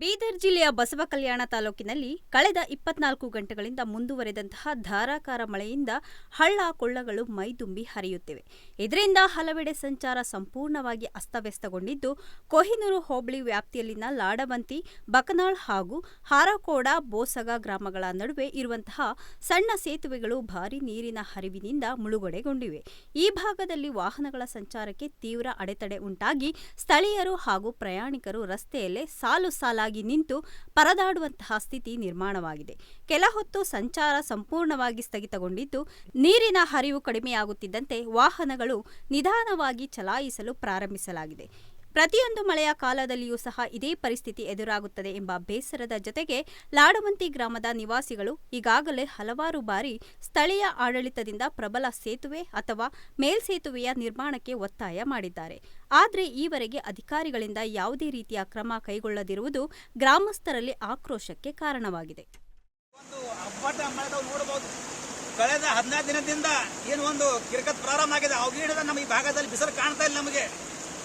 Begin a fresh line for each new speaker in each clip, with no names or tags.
ಬೀದರ್ ಜಿಲ್ಲೆಯ ಬಸವ ಕಲ್ಯಾಣ ತಾಲೂಕಿನಲ್ಲಿ ಕಳೆದ ಇಪ್ಪತ್ನಾಲ್ಕು ಗಂಟೆಗಳಿಂದ ಮುಂದುವರೆದಂತಹ ಧಾರಾಕಾರ ಮಳೆಯಿಂದ ಹಳ್ಳ ಕೊಳ್ಳಗಳು ಮೈದುಂಬಿ ಹರಿಯುತ್ತಿವೆ. ಇದರಿಂದ ಹಲವೆಡೆ ಸಂಚಾರ ಸಂಪೂರ್ಣವಾಗಿ ಅಸ್ತವ್ಯಸ್ತಗೊಂಡಿದ್ದು, ಕೊಹಿನೂರು ಹೋಬಳಿ ವ್ಯಾಪ್ತಿಯಲ್ಲಿನ ಲಾಡವಂತಿ, ಬಕನಾಳ್ ಹಾಗೂ ಹಾರಕೋಡ, ಬೋಸಗ ಗ್ರಾಮಗಳ ನಡುವೆ ಇರುವಂತಹ ಸಣ್ಣ ಸೇತುವೆಗಳು ಭಾರೀ ನೀರಿನ ಹರಿವಿನಿಂದ ಮುಳುಗಡೆಗೊಂಡಿವೆ. ಈ ಭಾಗದಲ್ಲಿ ವಾಹನಗಳ ಸಂಚಾರಕ್ಕೆ ತೀವ್ರ ಅಡೆತಡೆ ಉಂಟಾಗಿ ಸ್ಥಳೀಯರು ಹಾಗೂ ಪ್ರಯಾಣಿಕರು ರಸ್ತೆಯಲ್ಲೇ ಸಾಲು ಸಾಲಾಗಿ ನಿಂತು ಪರದಾಡುವಂತಹ ಸ್ಥಿತಿ ನಿರ್ಮಾಣವಾಗಿದೆ. ಕೆಲ ಹೊತ್ತು ಸಂಚಾರ ಸಂಪೂರ್ಣವಾಗಿ ಸ್ಥಗಿತಗೊಂಡಿದ್ದು, ನೀರಿನ ಹರಿವು ಕಡಿಮೆಯಾಗುತ್ತಿದ್ದಂತೆ ವಾಹನಗಳು ನಿಧಾನವಾಗಿ ಚಲಾಯಿಸಲು ಪ್ರಾರಂಭಿಸಲಾಗಿದೆ. ಪ್ರತಿಯೊಂದು ಮಳೆಯ ಕಾಲದಲ್ಲಿಯೂ ಸಹ ಇದೇ ಪರಿಸ್ಥಿತಿ ಎದುರಾಗುತ್ತದೆ ಎಂಬ ಬೇಸರದ ಜೊತೆಗೆ ಲಾಡವಂತಿ ಗ್ರಾಮದ ನಿವಾಸಿಗಳು ಈಗಾಗಲೇ ಹಲವಾರು ಬಾರಿ ಸ್ಥಳೀಯ ಆಡಳಿತದಿಂದ ಪ್ರಬಲ ಸೇತುವೆ ಅಥವಾ ಮೇಲ್ಸೇತುವೆಯ ನಿರ್ಮಾಣಕ್ಕೆ ಒತ್ತಾಯ ಮಾಡಿದ್ದಾರೆ. ಆದರೆ ಈವರೆಗೆ ಅಧಿಕಾರಿಗಳಿಂದ ಯಾವುದೇ ರೀತಿಯ ಕ್ರಮ ಕೈಗೊಳ್ಳದಿರುವುದು ಗ್ರಾಮಸ್ಥರಲ್ಲಿ ಆಕ್ರೋಶಕ್ಕೆ ಕಾರಣವಾಗಿದೆ.
ಕಳೆದ ಹದಿನೈದು ದಿನದಿಂದ ಏನು ಒಂದು ಕಿರಿಕತ್ ಪ್ರಾರಂಭ ಆಗಿದೆ. ಈ ಭಾಗದಲ್ಲಿ ಬಿಸಿಲು ಕಾಣ್ತಾ ಇಲ್ಲ ನಮಗೆ.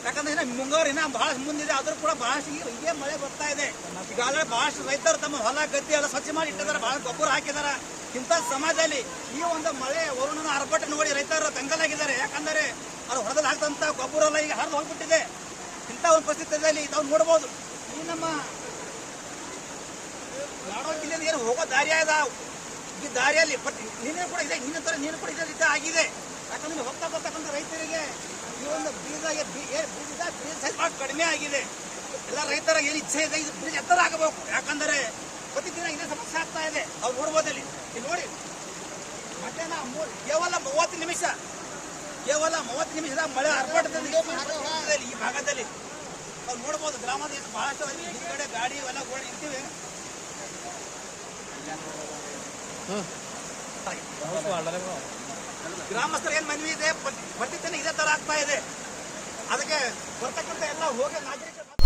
ಯಾಕಂದ್ರೆ ಇನ್ನ ಮುಂಗಾರು ಇನ್ನ ಬಹಳ ಮುಂದಿದೆ, ಆದ್ರೂ ಕೂಡ ಬಹಳಷ್ಟು ಈಗ ಇದೇ ಮಳೆ ಬರ್ತಾ ಇದೆ. ಈಗಾಗಲೇ ಬಹಳಷ್ಟು ರೈತರು ತಮ್ಮ ಹೊಲ, ಗದ್ದೆ ಎಲ್ಲ ಸ್ವಚ್ಛ ಮಾಡಿ ಇಟ್ಟಿದ್ದಾರೆ ಬಹಳ ಗೊಬ್ಬರ ಹಾಕಿದಾರ ಇಂಥ ಸಮಾಜದಲ್ಲಿ ಈ ಒಂದು ಮಳೆ ವರುಣನ ಅರ್ಭಟ ನೋಡಿ ರೈತರು ತಂಗಲಾಗಿದ್ದಾರೆ ಯಾಕಂದರೆ ಅದು ಹೊರದಲ್ಲಿ ಹಾಕ್ತಂತ ಗೊಬ್ಬರ ಎಲ್ಲ ಈಗ ಹರಿದು ಹೋಗ್ಬಿಟ್ಟಿದೆ. ಇಂಥ ಒಂದು ಪರಿಸ್ಥಿತಿಯಲ್ಲಿ ತಾವು ನೋಡಬಹುದು ಈ ನಮ್ಮ ನಾಡೋ ಜಿಲ್ಲೆಯಲ್ಲಿ ಏನು ಹೋಗೋ ದಾರಿ ಅದ ಈ ದಾರಿಯಲ್ಲಿ ಬಟ್ ನೀನೇ ಕೂಡ ಇದೆ, ನಿನ್ನ ತರ ನೀನು ಕೂಡ ಇದೇ ರೀತಿ ಆಗಿದೆ ಯಾಕಂದ್ರೆ ಹೋಗ್ತಾ ಬರ್ತಕ್ಕಂಥ ರೈತರಿಗೆ ಬೀಜ ಬೀಜದ ಬೀಜ ಸೈಜ್ ಭಾಳ ಕಡಿಮೆ ಆಗಿದೆ. ಎಲ್ಲ ರೈತರ ಏನು ಇಚ್ಛೆ ಇದೆ ಇದು ಬ್ರಿಡ್ಜ್ ಎತ್ತರ ಆಗಬೇಕು. ಯಾಕಂದರೆ ಪ್ರತಿದಿನ ಇದೇ ಸಮಸ್ಯೆ ಆಗ್ತಾ ಇದೆ. ಅವ್ರು ನೋಡ್ಬೋದಲ್ಲಿ ಇಲ್ಲಿ. ನೋಡಿ. ಮತ್ತೆ ಕೇವಲ ಮೂವತ್ತು ನಿಮಿಷ. ಕೇವಲ ಮೂವತ್ತು ನಿಮಿಷದ ಮಳೆ ಆರ್ಭಟದಲ್ಲಿ ಈ ಭಾಗದಲ್ಲಿ ಅವ್ರು ನೋಡ್ಬೋದು ಗ್ರಾಮದ ಎಷ್ಟು ಬಹಳಷ್ಟು ಹಿಂದ್ಗಡೆ ಗಾಡಿ ಎಲ್ಲ ಓಡಿ ಇರ್ತೀವಿ ಗ್ರಾಮಸ್ಥರ ಏನ್ ಮನವಿ ಇದೆ? ಪ್ರತಿದಿನ ಇದೇ ತರ ಆಗ್ತಾ ಇದೆ. ಅದಕ್ಕೆ ಬರ್ತಕ್ಕಂಥ ಎಲ್ಲ ಹೋಗಿ ನಾಗರಿಕರು